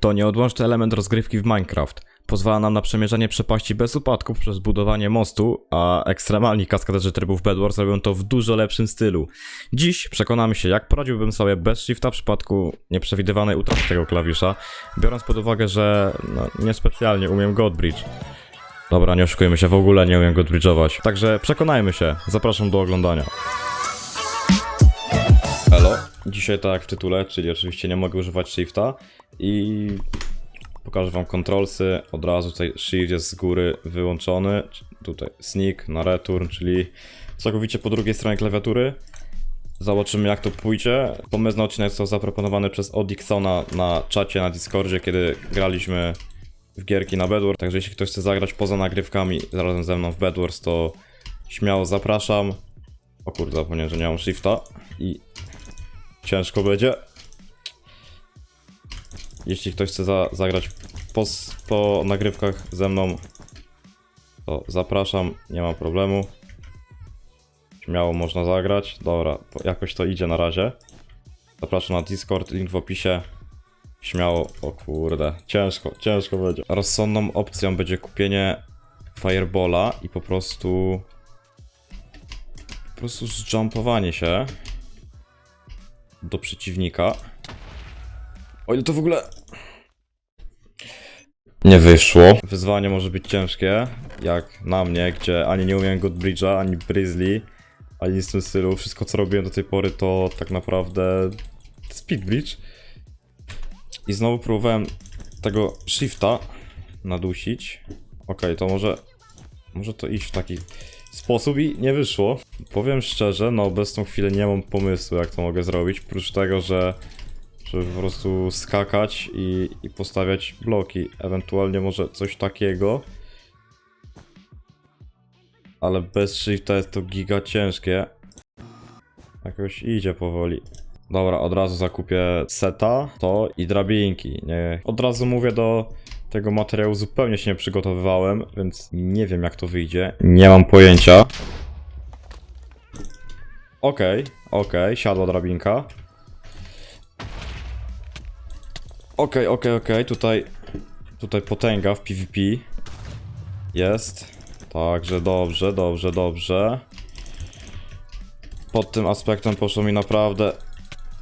To nieodłączny element rozgrywki w Minecraft. Pozwala nam na przemierzanie przepaści bez upadków przez budowanie mostu, a ekstremalni kaskaderzy trybów Bedwars robią to w dużo lepszym stylu. Dziś przekonamy się, jak poradziłbym sobie bez shifta w przypadku nieprzewidywanej utraty tego klawisza, biorąc pod uwagę, że no, niespecjalnie umiem Godbridge. Dobra, nie oszukujmy się, w ogóle nie umiem Godbridge'ować. Także przekonajmy się, zapraszam do oglądania. Elo. Dzisiaj tak jak w tytule, czyli oczywiście nie mogę używać shifta i pokażę wam kontrolsy. Od razu tutaj shift jest z góry wyłączony. Tutaj sneak na return, czyli całkowicie po drugiej stronie klawiatury. Zobaczymy jak to pójdzie. Pomysł na odcinek został zaproponowany przez Odixona na czacie na Discordzie, kiedy graliśmy w gierki na Bedwars. Także jeśli ktoś chce zagrać poza nagrywkami razem ze mną w Bedwars, to śmiało zapraszam. O kurde, zapomniałem, że nie mam shifta i ciężko będzie. Jeśli ktoś chce za, zagrać po, po nagrywkach ze mną, to zapraszam, nie ma problemu. Śmiało można zagrać. Dobra, jakoś to idzie na razie. Zapraszam na Discord, link w opisie. Śmiało, o kurde, ciężko, ciężko będzie. Rozsądną opcją będzie kupienie Firebola i po prostu... Po prostu zjumpowanie się do przeciwnika. O ile to w ogóle. Nie wyszło. Wyzwanie może być ciężkie, jak na mnie, gdzie ani nie umiem Godbridge'a, ani Brizzly, ani nic w tym stylu. Wszystko co robiłem do tej pory to tak naprawdę Speed Bridge. I znowu próbowałem tego shifta nadusić. Okej, to może. Może to iść w taki sposób i nie wyszło. Powiem szczerze, na obecną chwilę nie mam pomysłu, jak to mogę zrobić. Oprócz tego, że żeby po prostu skakać i, i postawiać bloki. Ewentualnie może coś takiego. Ale bez shifta jest to giga ciężkie. Jakoś idzie powoli. Dobra, od razu zakupię seta, to i drabinki. Nie. Od razu mówię do tego materiału zupełnie się nie przygotowywałem, więc nie wiem jak to wyjdzie. Nie mam pojęcia. Okej, okej, siadła drabinka. Okej, okej, okej, tutaj tutaj potęga w PvP jest. Także dobrze, dobrze, dobrze. Pod tym aspektem poszło mi naprawdę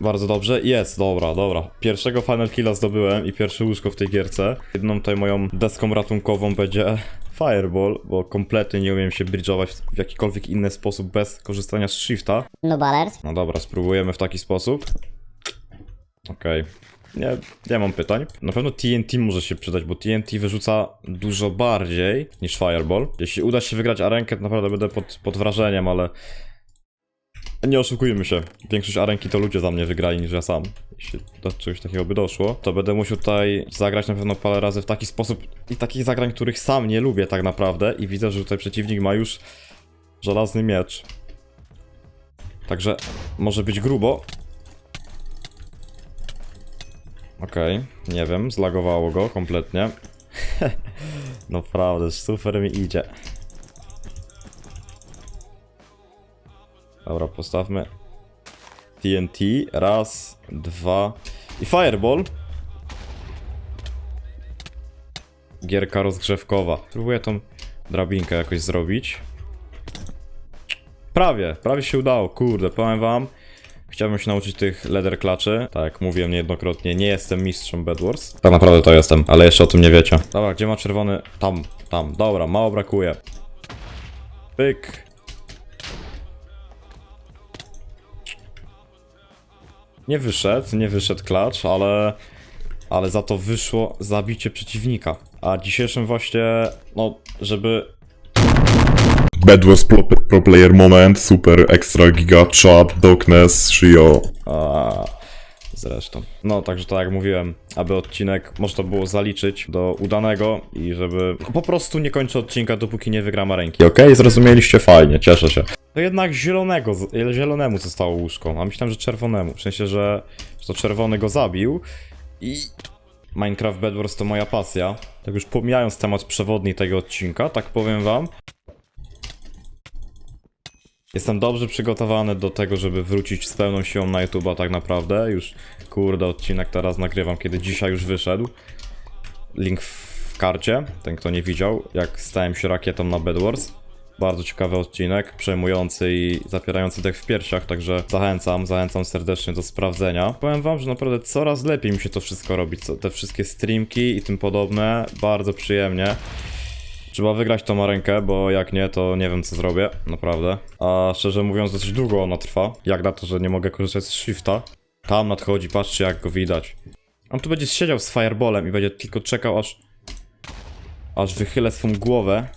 bardzo dobrze. Jest, dobra, dobra. Pierwszego final killa zdobyłem i pierwsze łóżko w tej gierce. Jedną tutaj moją deską ratunkową będzie Fireball, bo kompletnie nie umiem się bridge'ować w jakikolwiek inny sposób bez korzystania z shifta. No ballers. No dobra, spróbujemy w taki sposób. Okej. Nie, nie mam pytań. Na pewno TNT może się przydać, bo TNT wyrzuca dużo bardziej niż Fireball. Jeśli uda się wygrać arenkę, to naprawdę będę pod, pod wrażeniem, ale... Nie oszukujmy się. Większość arenki to ludzie za mnie wygrali niż ja sam. Jeśli do czegoś takiego by doszło, to będę musiał tutaj zagrać na pewno parę razy w taki sposób i takich zagrań, których sam nie lubię tak naprawdę i widzę, że tutaj przeciwnik ma już żelazny miecz. Także może być grubo. Okej, nie wiem, zlagowało go kompletnie. Naprawdę, super mi idzie. Dobra, postawmy TNT. Raz, dwa i Fireball. Gierka rozgrzewkowa. Próbuję tą drabinkę jakoś zrobić. Prawie, prawie się udało, kurde, powiem wam. Chciałbym się nauczyć tych leather klaczy. Tak jak mówiłem niejednokrotnie, nie jestem mistrzem Bedwars. Tak naprawdę to jestem, ale jeszcze o tym nie wiecie. Dobra, gdzie ma czerwony? Tam, tam. Dobra, mało brakuje. Pyk. Nie wyszedł, nie wyszedł klacz, ale... Ale za to wyszło zabicie przeciwnika. A dzisiejszym właśnie, no, żeby Bedwars pro, pro player moment, super, extra, giga, chat, darkness, Shio. A, zresztą. No, także tak jak mówiłem, aby odcinek można było zaliczyć do udanego i żeby po prostu nie kończę odcinka, dopóki nie wygram ręki. Okej, zrozumieliście fajnie, cieszę się. To jednak zielonego, z- zielonemu zostało łóżko, a myślałem, że czerwonemu. W sensie, że, że to czerwony go zabił i... Minecraft Bedwars to moja pasja. Tak już pomijając temat przewodni tego odcinka, tak powiem wam, Jestem dobrze przygotowany do tego, żeby wrócić z pełną siłą na YouTube'a tak naprawdę. Już, kurde, odcinek teraz nagrywam, kiedy dzisiaj już wyszedł. Link w karcie, ten kto nie widział, jak stałem się rakietą na Bedwars. Bardzo ciekawy odcinek, przejmujący i zapierający dech w piersiach, także zachęcam, zachęcam serdecznie do sprawdzenia. Powiem wam, że naprawdę coraz lepiej mi się to wszystko robi, co, te wszystkie streamki i tym podobne, bardzo przyjemnie. Trzeba wygrać tą arenkę, bo jak nie, to nie wiem co zrobię, naprawdę. A szczerze mówiąc, dosyć długo ona trwa. Jak na to, że nie mogę korzystać z shifta. Tam nadchodzi, patrzcie jak go widać. On tu będzie siedział z fireballem i będzie tylko czekał aż... Aż wychylę swą głowę.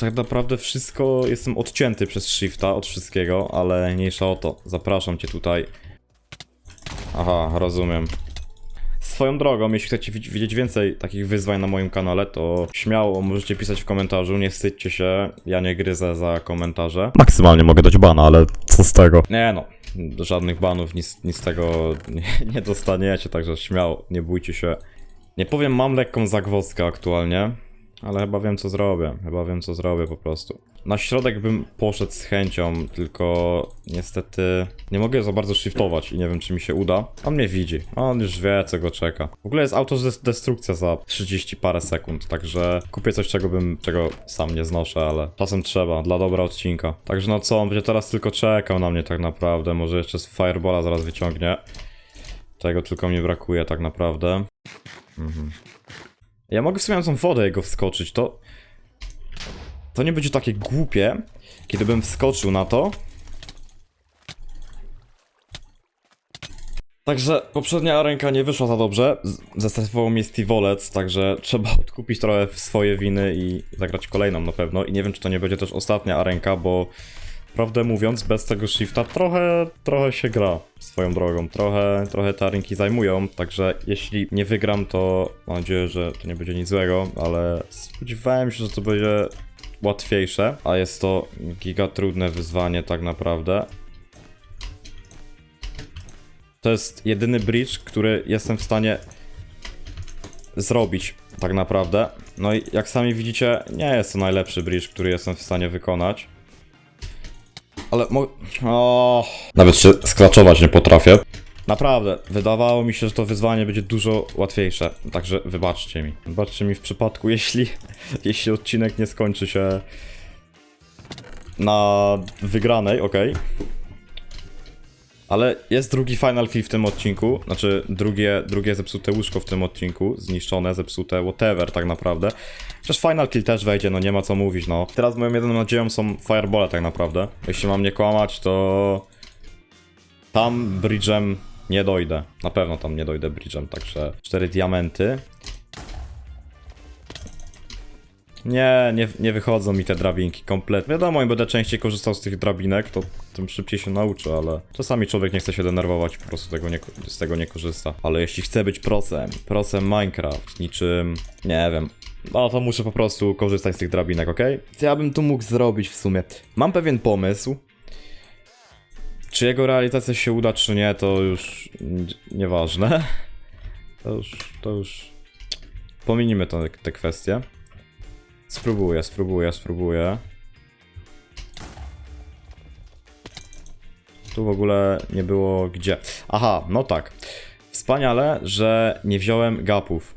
Tak naprawdę wszystko, jestem odcięty przez shifta od wszystkiego, ale mniejsza o to. Zapraszam cię tutaj. Aha, rozumiem. Swoją drogą, jeśli chcecie widz- widzieć więcej takich wyzwań na moim kanale, to śmiało możecie pisać w komentarzu, nie wstydźcie się, ja nie gryzę za komentarze. Maksymalnie mogę dać bana, ale co z tego? Nie no, żadnych banów, nic, nic z tego nie, nie dostaniecie, także śmiało, nie bójcie się. Nie powiem, mam lekką zagwozdkę aktualnie, ale chyba wiem co zrobię, chyba wiem co zrobię po prostu. Na środek bym poszedł z chęcią, tylko niestety nie mogę za bardzo shiftować i nie wiem czy mi się uda. On mnie widzi, on już wie co go czeka. W ogóle jest autodestrukcja za 30 parę sekund, także kupię coś czego bym, czego sam nie znoszę, ale czasem trzeba, dla dobra odcinka. Także no co, on będzie teraz tylko czekał na mnie tak naprawdę, może jeszcze z Firebola zaraz wyciągnie. Tego tylko mi brakuje tak naprawdę. Ja mogę w sumie na tą wodę jego wskoczyć, to... To nie będzie takie głupie, kiedy bym wskoczył na to. Także poprzednia ręka nie wyszła za dobrze. Zastępował mnie Steve Olec, także trzeba odkupić trochę swoje winy i zagrać kolejną na pewno. I nie wiem, czy to nie będzie też ostatnia arenka, bo prawdę mówiąc, bez tego shifta trochę, trochę się gra swoją drogą. Trochę, trochę te arenki zajmują, także jeśli nie wygram, to mam nadzieję, że to nie będzie nic złego, ale spodziewałem się, że to będzie łatwiejsze, a jest to giga trudne wyzwanie tak naprawdę. To jest jedyny bridge, który jestem w stanie zrobić tak naprawdę. No i jak sami widzicie, nie jest to najlepszy bridge, który jestem w stanie wykonać. Ale mo... O, Nawet się sklaczować nie potrafię. Naprawdę, wydawało mi się, że to wyzwanie będzie dużo łatwiejsze, także wybaczcie mi. Wybaczcie mi w przypadku, jeśli, jeśli odcinek nie skończy się na wygranej, okej. Ale jest drugi final kill w tym odcinku, znaczy drugie, drugie zepsute łóżko w tym odcinku, zniszczone, zepsute, whatever tak naprawdę. Przecież final kill też wejdzie, no nie ma co mówić, no. Teraz moją jedyną nadzieją są firebole tak naprawdę. Jeśli mam nie kłamać, to tam bridge'em nie dojdę. Na pewno tam nie dojdę bridge'em, także cztery diamenty. Nie, nie, nie wychodzą mi te drabinki kompletnie. Wiadomo, im będę częściej korzystał z tych drabinek, to tym szybciej się nauczę, ale czasami człowiek nie chce się denerwować, po prostu tego nie, z tego nie korzysta. Ale jeśli chcę być prosem, prosem Minecraft, niczym, nie wiem, no to muszę po prostu korzystać z tych drabinek, ok? Co ja bym tu mógł zrobić w sumie? Mam pewien pomysł. Czy jego realizacja się uda, czy nie, to już nieważne. To już, to już... Pominimy te, te kwestie. Spróbuję, spróbuję, spróbuję. Tu w ogóle nie było gdzie. Aha, no tak. Wspaniale, że nie wziąłem gapów.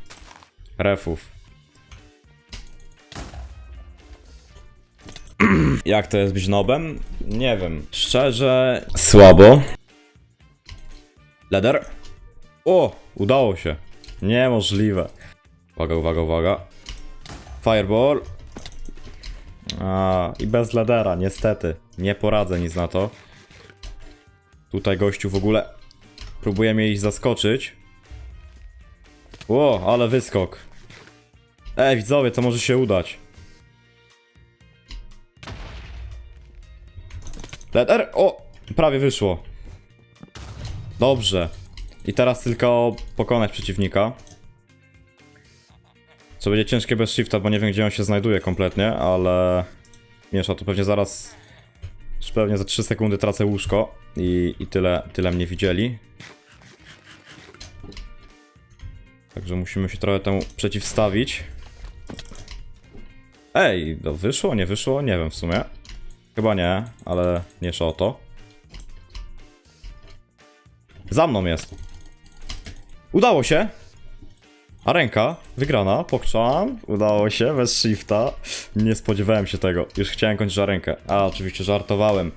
Refów. Jak to jest być nobem? Nie wiem. Szczerze, słabo. Leder? O, udało się. Niemożliwe. Uwaga, uwaga, uwaga. Fireball. A, i bez ledera, niestety. Nie poradzę nic na to. Tutaj gościu w ogóle próbuje mnie iść zaskoczyć. Ło, ale wyskok. Ej, widzowie, to może się udać. Leder, o, prawie wyszło. Dobrze. I teraz tylko pokonać przeciwnika. Co będzie ciężkie bez shifta, bo nie wiem gdzie on się znajduje kompletnie, ale... Miesza to pewnie zaraz... Już pewnie za 3 sekundy tracę łóżko i, i tyle, tyle mnie widzieli. Także musimy się trochę temu przeciwstawić. Ej, no wyszło, nie wyszło? Nie wiem w sumie. Chyba nie, ale nie o to. Za mną jest. Udało się. A ręka wygrana, pokczam, udało się, bez shifta. Nie spodziewałem się tego, już chciałem kończyć za rękę. A, oczywiście żartowałem.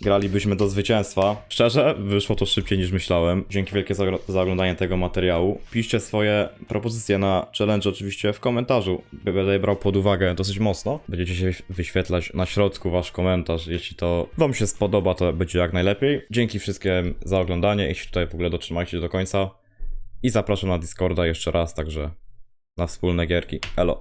Gralibyśmy do zwycięstwa. Szczerze, wyszło to szybciej niż myślałem. Dzięki wielkie za, za oglądanie tego materiału. Piszcie swoje propozycje na challenge oczywiście w komentarzu. Będę brał pod uwagę dosyć mocno. Będziecie się wyświetlać na środku wasz komentarz. Jeśli to wam się spodoba, to będzie jak najlepiej. Dzięki wszystkim za oglądanie. Jeśli tutaj w ogóle dotrzymajcie do końca. I zapraszam na Discorda jeszcze raz, także na wspólne gierki. Elo.